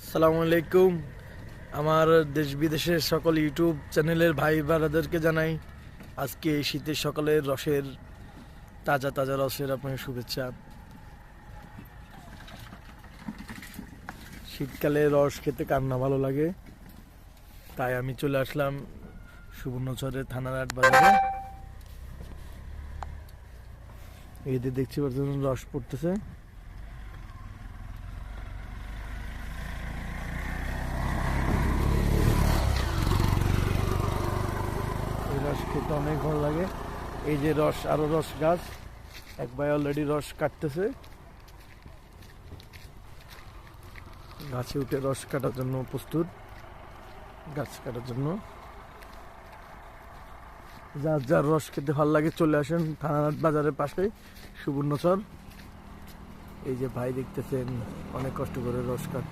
আসসালামু আলাইকুম। আমার দেশ বিদেশের সকল ইউটিউব চ্যানেলের ভাই বারাদেরকে জানাই, আজকে শীতের সকালের রসের, তাজা তাজা রসের আপনাকে শুভেচ্ছা। শীতকালে রস খেতে কার না ভালো লাগে, তাই আমি চলে আসলাম সুবর্ণচরের থানার আট বাজারে। যে দেখছি রস পড়তেছে। রস খেতে অনেক ভালো লাগে। এই যে রস, আরও রস গাছ। এক ভাই অলরেডি রস কাটতেছে। গাছে উঠে রস কাটার জন্য প্রস্তুত। গাছ কাটার জন্য। যার যার রস খেতে ভালো লাগে, চলে আসেন থানার বাজারের পাশে, সুবর্ণচর। এই যে ভাই দেখতেছেন, অনেক কষ্ট করে রস কাট